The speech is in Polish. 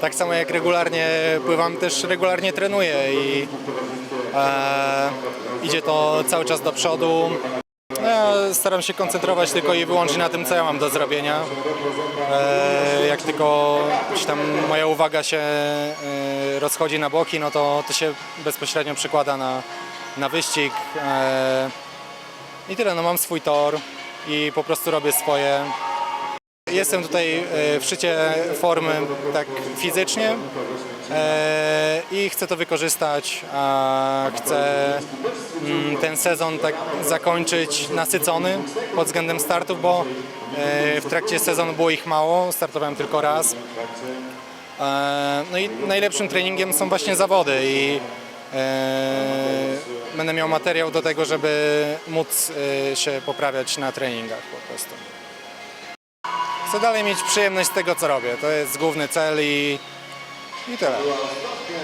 Tak samo jak regularnie pływam, też regularnie trenuję i e, idzie to cały czas do przodu. Ja staram się koncentrować tylko i wyłącznie na tym, co ja mam do zrobienia. E, jak tylko tam moja uwaga się e, rozchodzi na boki, no to, to się bezpośrednio przekłada na, na wyścig. E, I tyle, no mam swój tor i po prostu robię swoje. Jestem tutaj e, w szczycie formy tak fizycznie e, i chcę to wykorzystać. Chcę mm, ten sezon tak zakończyć nasycony pod względem startów, bo e, w trakcie sezonu było ich mało, startowałem tylko raz. No i najlepszym treningiem są właśnie zawody i będę miał materiał do tego, żeby móc się poprawiać na treningach po prostu. Chcę dalej mieć przyjemność z tego, co robię. To jest główny cel i, i tyle.